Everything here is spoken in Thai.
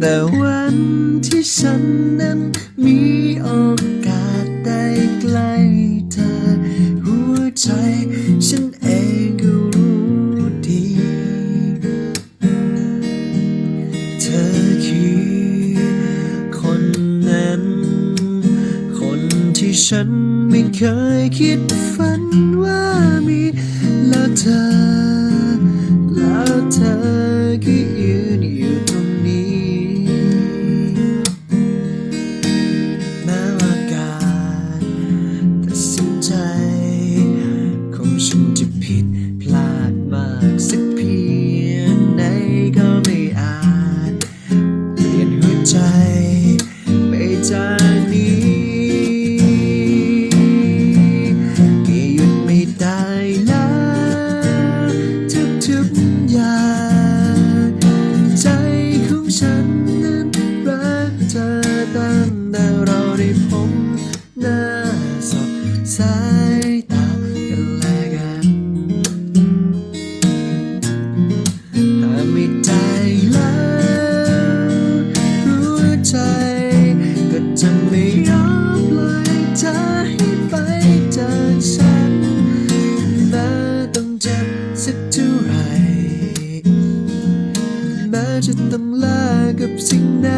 แต่วันที่ฉันนั้นมีโอกาสได้ใกล้เธอ หัวใจฉันเองก็รู้ดี เธอคือคนนั้น คนที่ฉันไม่เคยคิดฝันว่ามีแล้วเธอ ไปจากนี้ก็หยุดไม่ได้แล้วทุกอย่างใจของฉันนั้นรักเธอตั้งแต่เราได้พบหน้าสบส ยอมปล่อยเธอให้ไปจากฉันแม้ต้องเจ็บสักเท่าไรแม้จะต้องลากับสิ่งใด